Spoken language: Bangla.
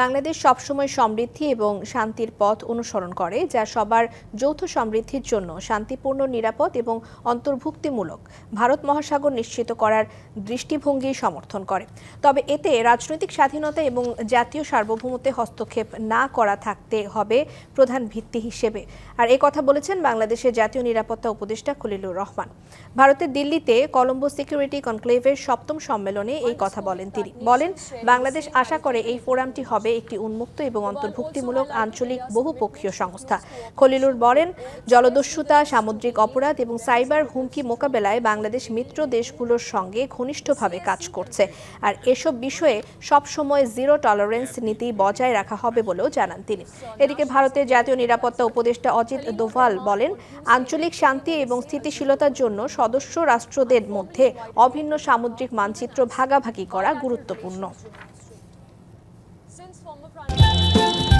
বাংলাদেশ সবসময় সমৃদ্ধি এবং শান্তির পথ অনুসরণ করে, যা সবার যৌথ সমৃদ্ধির জন্য শান্তিপূর্ণ, নিরাপদ এবং অন্তর্ভুক্তিমূলক ভারত মহাসাগর নিশ্চিত করার দৃষ্টিভঙ্গি সমর্থন করে। তবে এতে রাজনৈতিক স্বাধীনতা এবং জাতীয় সার্বভৌমত্বে হস্তক্ষেপ না করা থাকতে হবে প্রধান ভিত্তি হিসেবে। আর এ কথা বলেছেন বাংলাদেশের জাতীয় নিরাপত্তা উপদেষ্টা খলিলুর রহমান। ভারতের দিল্লিতে কলম্বো সিকিউরিটি কনক্লেভের সপ্তম সম্মেলনে এই কথা বলেন তিনি। বলেন, বাংলাদেশ আশা করে এই ফোরামটি হবে একটি উন্মুক্ত এবং অন্তর্ভুক্তিমূলক আঞ্চলিক বহুপক্ষীয় সংস্থা। খলিলুর বলেন জলদস্যুতা সামুদ্রিক অপরাধ এবং সাইবার হুমকি মোকাবেলায় বাংলাদেশ মিত্র দেশগুলোর সঙ্গে ঘনিষ্ঠভাবে কাজ করছে। আর এসব বিষয়ে সবসময় জিরো টলারেন্স নীতি বজায় রাখা হবে বলেও জানান তিনি। এদিকে ভারতের জাতীয় নিরাপত্তা উপদেষ্টা অজিত দোভাল বলেন আঞ্চলিক শান্তি এবং স্থিতিশীলতার জন্য সদস্য রাষ্ট্রদের মধ্যে অভিন্ন সামুদ্রিক মানচিত্র ভাগাভাগি করা গুরুত্বপূর্ণ। since former Prime Minister.